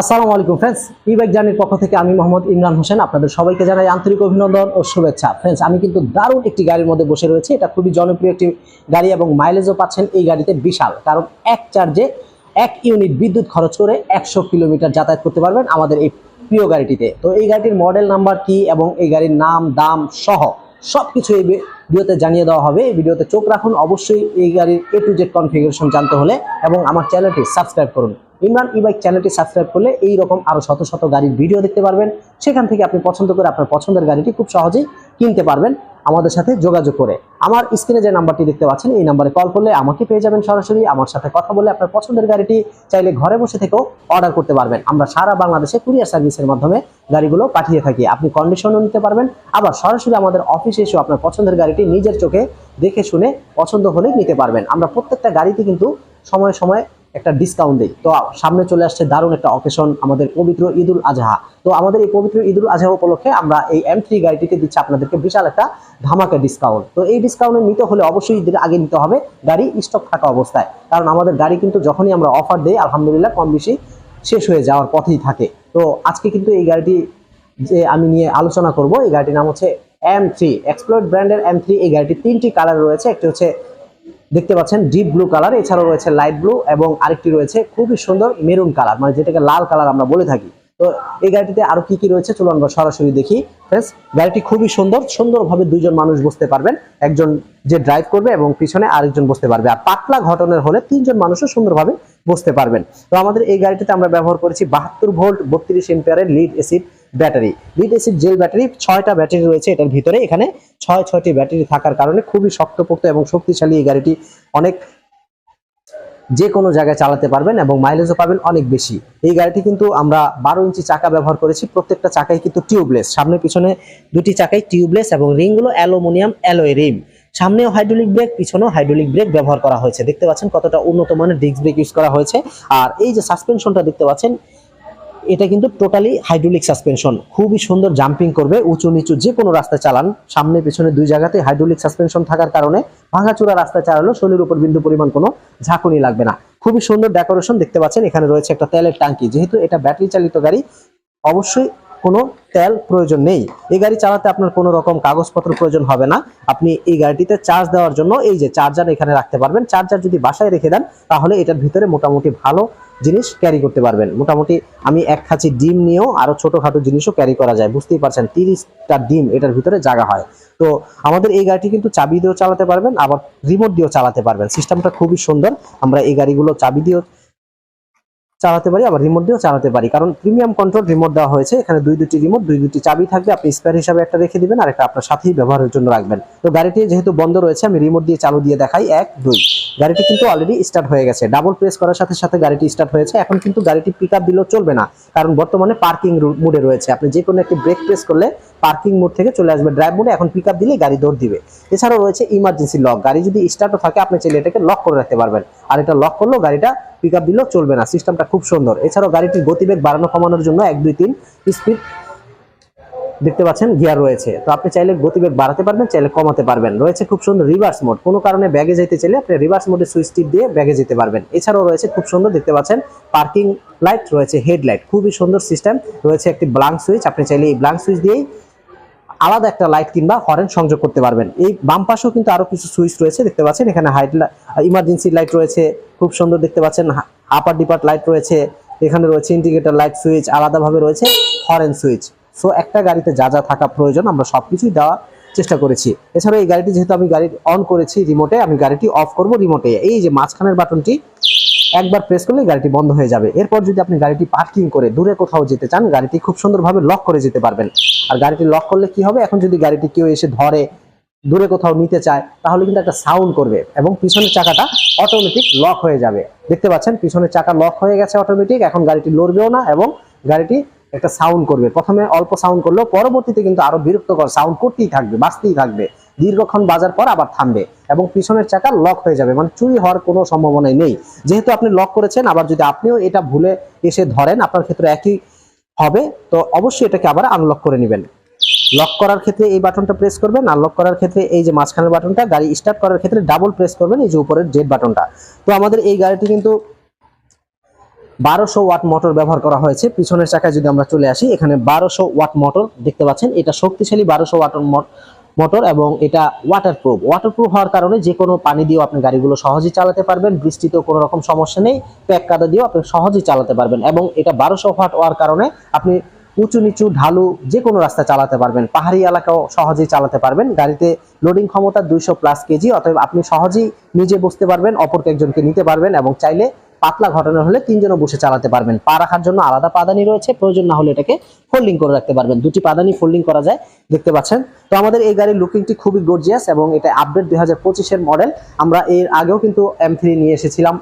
আসসালামু আলাইকুম ফ্রেন্ডস ই বাইক জার্নির পক্ষ থেকে আমি মোহাম্মদ ইমরান হোসেন, আপনাদের সবাইকে জানাই আন্তরিক অভিনন্দন ও শুভেচ্ছা। ফ্রেন্ডস আমি কিন্তু দারুণ একটি গাড়ির মধ্যে বসে রয়েছি, এটা খুবই জনপ্রিয় একটি গাড়ি এবং মাইলেজও পাচ্ছেন এই গাড়িতে বিশাল, কারণ এক চার্জে এক ইউনিট বিদ্যুৎ খরচ করে একশো কিলোমিটার যাতায়াত করতে পারবেন আমাদের এই প্রিয় গাড়িটিতে। তো এই গাড়িটির মডেল নাম্বার কি এবং এই গাড়ির নাম, দাম সহ সব কিছু এই ভিডিওতে জানিয়ে দেওয়া হবে। ভিডিওতে চোখ রাখুন। অবশ্যই এই গাড়ির এ টু জেড কনফিগারেশন জানতে হলে এবং আমার চ্যানেলটি সাবস্ক্রাইব করুন। ইমরান ই বাইক চ্যানেলটি সাবস্ক্রাইব করলে এই রকম আরও শত শত গাড়ির ভিডিও দেখতে পারবেন। সেখান থেকে আপনি পছন্দ করে আপনার পছন্দের গাড়িটি খুব সহজেই কিনতে পারবেন। আমাদের সাথে যোগাযোগ করে। আমার স্ক্রিনে যে নাম্বারটি দেখতে পাচ্ছেন, এই নাম্বারে কল করলে আমাকে পেয়ে যাবেন সরাসরি। আমার সাথে কথা বলে আপনার পছন্দের গাড়িটি চাইলে ঘরে বসে থেকেও অর্ডার করতে পারবেন। আমরা সারা বাংলাদেশে কুরিয়ার সার্ভিসের মাধ্যমে গাড়িগুলো পাঠিয়ে থাকি। আপনি কন্ডিশনও নিতে পারবেন। আবার সরাসরি আমাদের অফিসে এসেও আপনার পছন্দের গাড়িটি নিজের চোখে দেখে শুনে পছন্দ হলে নিতে পারবেন। আমরা প্রত্যেকটা গাড়িতে কিন্তু সময় সময় একটা ডিসকাউন্ট দিই। তো সামনে চলে আসছে দারুণ একটা অকেশন আমাদের পবিত্র ঈদুল আজহা। তো আমাদের এই পবিত্র ঈদুল আজহা উপলক্ষে আমরা এই এম থ্রি গাড়িটিতে দিচ্ছি আপনাদেরকে বিশাল একটা ধামাকা ডিসকাউন্ট তো এই ডিসকাউন্টে নিতে হলে অবশ্যই ঈদের আগে নিতে হবে গাড়ি স্টক থাকা অবস্থায়। কারণ আমাদের গাড়ি কিন্তু যখনই আমরা অফার দিই, আলহামদুলিল্লাহ কম বেশি শেষ হয়ে যাওয়ার পথেই থাকে। তো আজকে কিন্তু এই গাড়িটি যে আমি নিয়ে আলোচনা করব, এই গাড়িটির নাম হচ্ছে এম থ্রি এক্সপ্লোর ব্র্যান্ডের এম থ্রি এই গাড়িটি তিনটি কালার রয়েছে। একটি হচ্ছে দেখতে পাচ্ছেন ডিপ ব্লু কালার এছাড়াও রয়েছে লাইট ব্লু এবং আরেকটি রয়েছে খুবই সুন্দর মেরুন কালার মানে যেটাকে লাল কালার আমরা বলে থাকি। তো এই গাড়িটিতে আরও কি কি রয়েছে চলুন আমরা সরাসরি দেখি। ফ্রেন্ডস গাড়িটি খুবই সুন্দর, সুন্দরভাবে দুইজন মানুষ বসতে পারবেন। একজন যে ড্রাইভ করবে এবং পিছনে আরেকজন বসতে পারবে। আর পাতলা ঘটনের হলে তিনজন মানুষও সুন্দরভাবে বসতে পারবেন। তো আমাদের এই গাড়িটিতে আমরা ব্যবহার করেছি বাহাত্তর ভোল্ট বত্রিশ এম্পিয়ারের lead acid battery. Lead gel battery, ছয়টা ব্যাটারি রয়েছে এটার ভিতরে। এখানে ছয়, ছয়টি ব্যাটারি থাকার কারণে খুবই শক্তপোক্ত এবং শক্তিশালী এই গাড়িটি অনেক যে কোনো জায়গায় চালাতে পারবেন এবং মাইলেজও পাবেন অনেক বেশি। এই গাড়িটি কিন্তু আমরা বারো ইঞ্চি চাকা ব্যবহার করেছি। প্রত্যেকটা চাকাই কিন্তু টিউবলেস সামনে পিছনে দুটি চাকাই টিউবলেস এবং রিংগুলো অ্যালুমিনিয়াম অ্যালোয় রিম। সামনেও হাইড্রোলিক ব্রেক পিছনেও হাইড্রোলিক ব্রেক ব্যবহার করা হয়েছে। দেখতে পাচ্ছেন কতটা উন্নত মানের ডিস্ক ব্রেক ইউজ করা হয়েছে। আর এই যে সাসপেনশনটা দেখতে পাচ্ছেন এটা কিন্তু টোটালি হাইড্রোলিক সাসপেনশন খুবই সুন্দর জাম্পিং করবে, উঁচু নিচু যে কোনো রাস্তায় চালান। সামনে, পিছনে দুই জায়গাতে হাইড্রোলিক সাসপেনশন থাকার কারণে ভাঙাচোরা রাস্তায় চালালেও শরীরের উপর বিন্দু পরিমাণ কোনো ঝাঁকুনি লাগবে না। খুবই সুন্দর ডেকোরেশন দেখতে পাচ্ছেন, এখানে রয়েছে একটা তেলের ট্যাঙ্কি। যেহেতু এটা ব্যাটারি চালিত গাড়ি, অবশ্যই কোনো তেল প্রয়োজন নেই। এই গাড়ি চালাতে আপনার কোনো রকম কাগজপত্র প্রয়োজন হবে না। আপনি এই গাড়িটিতে চার্জ দেওয়ার জন্য এই যে চার্জার এখানে রাখতে পারবেন। চার্জার যদি বাসায় রেখে দেন, তাহলে এটার ভিতরে মোটামুটি ভালো জিনিস ক্যারি করতে পারবেন। মোটামুটি আমি এক খাঁচি ডিম নিয়েও আরও ছোটোখাটো জিনিসও ক্যারি করা যায়। বুঝতেই পারছেন, তিরিশটা ডিম এটার ভিতরে জায়গা হয়। তো আমাদের এই গাড়িটি কিন্তু চাবি দিয়েও চালাতে পারবেন, আবার রিমোট দিয়েও চালাতে পারবেন। সিস্টেমটা খুবই সুন্দর। আমরা এই গাড়িগুলো চাবি দিয়েও চালাতে পারি, আবার রিমোট দিয়েও চালাতে পারি। কারণ প্রিমিয়াম কন্ট্রোল রিমোট দেওয়া হয়েছে, এখানে দুই দুটি রিমোট দুই দুটি চাবি থাকবে, আপনি স্পেয়ার হিসাবে একটা রেখে দিবেন, আর একটা আপনার সাথেই ব্যবহারের জন্য রাখবেন। তো গাড়িটি যেহেতু বন্ধ রয়েছে, আমি রিমোট দিয়ে চালু দিয়ে দেখাই। এক, দুই। গাড়িটি কিন্তু অলরেডি স্টার্ট হয়ে গেছে। ডাবল প্রেস করার সাথে সাথে গাড়িটি স্টার্ট হয়েছে। এখন কিন্তু গাড়িটি পিক আপ দিলেও চলবে না, কারণ বর্তমানে পার্কিং মুডে রয়েছে। আপনি যে কোনো একটি ব্রেক প্রেস করলে পার্কিং মোড থেকে চলে আসবে। ড্রাইভ মোডে এখন পিক আপ দিলেই গাড়ি দৌড় দিবে। এছাড়াও রয়েছে ইমার্জেন্সি লক গাড়ি যদি স্টার্টও থাকে, আপনি চাইলে এটাকে লক করে রাখতে পারবেন। আর এটা লক করলেও গাড়িটা পিক আপ দিলেও চলবে না। সিস্টেমটা খুব সুন্দর। এছাড়াও গাড়িটির গতিবেগ বাড়ানো, কমানোর জন্য এক, দুই, তিন স্পিড দেখতে পাচ্ছেন গিয়ার রয়েছে। তো আপনি চাইলে গতিবেগ বাড়াতে পারবেন, চাইলে কমাতে পারবেন। রয়েছে খুব সুন্দর রিভার্স মোড কোনো কারণে ব্যাগে যেতে চাইলে আপনি রিভার্স মোডে সুইচ টিপ দিয়ে ব্যাগে যেতে পারবেন। এছাড়াও রয়েছে খুব সুন্দর দেখতে পাচ্ছেন পার্কিং লাইট রয়েছে হেডলাইট খুবই সুন্দর সিস্টেম রয়েছে একটি ব্লাঙ্ক সুইচ আপনি চাইলে এই ব্লাঙ্ক সুইচ দিয়েই আলাদা একটা লাইট কিংবা হরেন সংযোগ করতে পারবেন। এই বাম পাশেও কিন্তু আরও কিছু সুইচ রয়েছে, দেখতে পাচ্ছেন, এখানে হাইট ইমার্জেন্সি লাইট রয়েছে, খুব সুন্দর দেখতে পাচ্ছেন আপার ডিপার্ট লাইট রয়েছে, এখানে রয়েছে ইন্ডিকেটর লাইট সুইচ আলাদাভাবে রয়েছে হরেন সুইচ সো একটা গাড়িতে যা যা থাকা প্রয়োজন, আমরা সব কিছুই দেওয়ার চেষ্টা করেছি। এছাড়া এই গাড়িটি যেহেতু আমি গাড়ি অন করেছি রিমোটে আমি গাড়িটি অফ করব রিমোটে এই যে মাঝখানের বাটনটি, একবার প্রেস করলে গাড়িটি বন্ধ হয়ে যাবে। এরপর যদি আপনি গাড়িটি পার্কিং করে দূরে কোথাও যেতে চান, গাড়িটি খুব সুন্দরভাবে লক করে যেতে পারবেন। আর গাড়িটি লক করলে কি হবে? এখন যদি গাড়িটি কেউ এসে ধরে দূরে কোথাও নিতে চায়, তাহলে কিন্তু একটা সাউন্ড করবে এবং পিছনের চাকাটা অটোমেটিক লক হয়ে যাবে। দেখতে পাচ্ছেন, পিছনের চাকা লক হয়ে গেছে অটোমেটিক এখন গাড়িটি লড়বেও না এবং গাড়িটি একটা সাউন্ড করবে। প্রথমে অল্প সাউন্ড করলেও পরবর্তীতে কিন্তু আরও বিরক্তকর সাউন্ড করতেই থাকবে, বাঁচতেই থাকবে। দীর্ঘক্ষণ বাজার পর আবার থামবে এবং পিছনের চাকা লক হয়ে যাবে মানে চুরি হওয়ার কোনো সম্ভাবনাই নেই। যেহেতু আপনি লক করেছেন, আবার যদি আপনিও এটা ভুলে এসে ধরেন, আপনার ক্ষেত্রে একই হবে, তো অবশ্যই এটাকে আবার আনলক করে নেবেন। লক করার ক্ষেত্রে এই বাটনটা প্রেস করবেন আর লক করার ক্ষেত্রে এই যে মাঝখানের বাটনটা, গাড়ি স্টার্ট করার ক্ষেত্রে ডাবল প্রেস করবেন এই যে উপরের জেড বাটনটা। তো আমাদের এই গাড়িটি কিন্তু বারোশো ওয়াট মোটর ব্যবহার করা হয়েছে। পিছনের চাকায় যদি আমরা চলে আসি, এখানে বারোশো ওয়াট মোটর দেখতে পাচ্ছেন। এটা শক্তিশালী বারোশো ওয়াট মোটর এবং এটা ওয়াটারপ্রুফ ওয়াটারপ্রুফ হওয়ার কারণে যে কোনো পানি দিয়েও আপনি গাড়িগুলো সহজেই চালাতে পারবেন। বৃষ্টিতেও কোনো রকম সমস্যা নেই। প্যাক কাদা দিয়েও আপনি সহজেই চালাতে পারবেন। এবং এটা বারোশো ওয়াট হওয়ার কারণে আপনি উঁচু নিচু ঢালু যে কোনো রাস্তা চালাতে পারবেন। পাহাড়ি এলাকাও সহজেই চালাতে পারবেন। গাড়িতে লোডিং ক্ষমতা দুইশো প্লাস কেজি, অতএব আপনি সহজেই নিজে বসতে পারবেন, অপরকে একজনকে নিতে পারবেন এবং চাইলে পাতলা ঘটনা হলে তিনজনও বসে চালাতে পারবেন। পা রাখার জন্য আলাদা পাদানি রয়েছে, প্রয়োজন না হলে এটাকে ফোল্ডিং করে রাখতে পারবেন। দুটি পাদানি ফোল্ডিং করা যায়, দেখতে পাচ্ছেন? তো আমাদের এই গাড়ির লুকিংটি খুবই গর্জিয়াস এবং এটা আপডেট দুই হাজার মডেল আমরা এর আগেও কিন্তু এম থ্রি নিয়ে এসেছিলাম।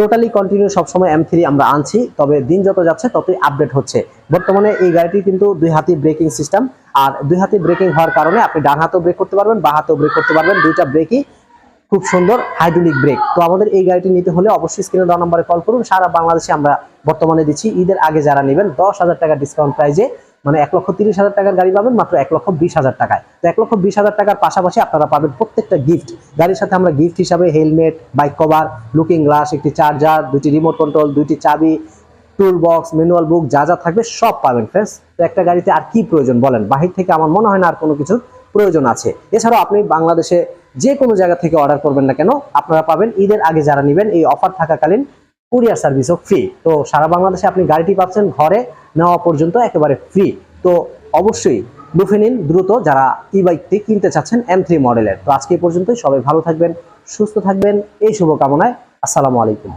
টোটালি কন্টিনিউ সবসময় এম থ্রি আমরা আনছি, তবে দিন যত যাচ্ছে ততই আপডেট হচ্ছে। বর্তমানে এই গাড়িটি কিন্তু দুই হাতি ব্রেকিং সিস্টেম আর দুই হাতি ব্রেকিং হওয়ার কারণে আপনি ডান হাতেও ব্রেক করতে পারবেন, বা হাতেও ব্রেক করতে পারবেন, দুইটা ব্রেকই খুব সুন্দর হাইড্রোলিক ব্রেক তো আমাদের এই গাড়িটি নিতে হলে অবশ্যই স্ক্রিনে দেওয়া নম্বরে কল করুন। সারা বাংলাদেশে আমরা বর্তমানে দিচ্ছি। ঈদের আগে যারা নেবেন, দশ হাজার টাকা ডিসকাউন্ট প্রাইজে মানে এক লক্ষ তিরিশ হাজার টাকার গাড়ি পাবেন মাত্র এক লক্ষ বিশ হাজার টাকায়। তো এক লক্ষ বিশ হাজার টাকার পাশাপাশি আপনারা পাবেন প্রত্যেকটা গিফট গাড়ির সাথে আমরা গিফট হিসাবে helmet bike cover looking glass একটি চার্জার দুটি রিমোট কন্ট্রোল দুইটি চাবি টুল বক্স ম্যানুয়াল বুক যা যা থাকবে সব পাবেন ফ্রেন্ডস তো একটা গাড়িতে আর কি প্রয়োজন বলেন? বাহির থেকে আমার মনে হয় না আর কোনো কিছুর প্রয়োজন আছে। এছাড়াও আপনি বাংলাদেশে যে কোনো জায়গা থেকে অর্ডার করবেন না কেন, আপনারা পাবেন ঈদের আগে যারা নেবেন, এই অফার থাকাকালীন কুরিয়ার সার্ভিসও ফ্রি তো সারা বাংলাদেশে আপনি গাড়িটি পাচ্ছেন ঘরে নেওয়া পর্যন্ত একেবারে ফ্রি তো অবশ্যই লুফে নিন দ্রুত যারা ই বাইকটি কিনতে চাচ্ছেন এম থ্রি মডেলের তো আজকে পর্যন্তই, সবাই ভালো থাকবেন, সুস্থ থাকবেন, এই শুভকামনায়। আসসালামু আলাইকুম।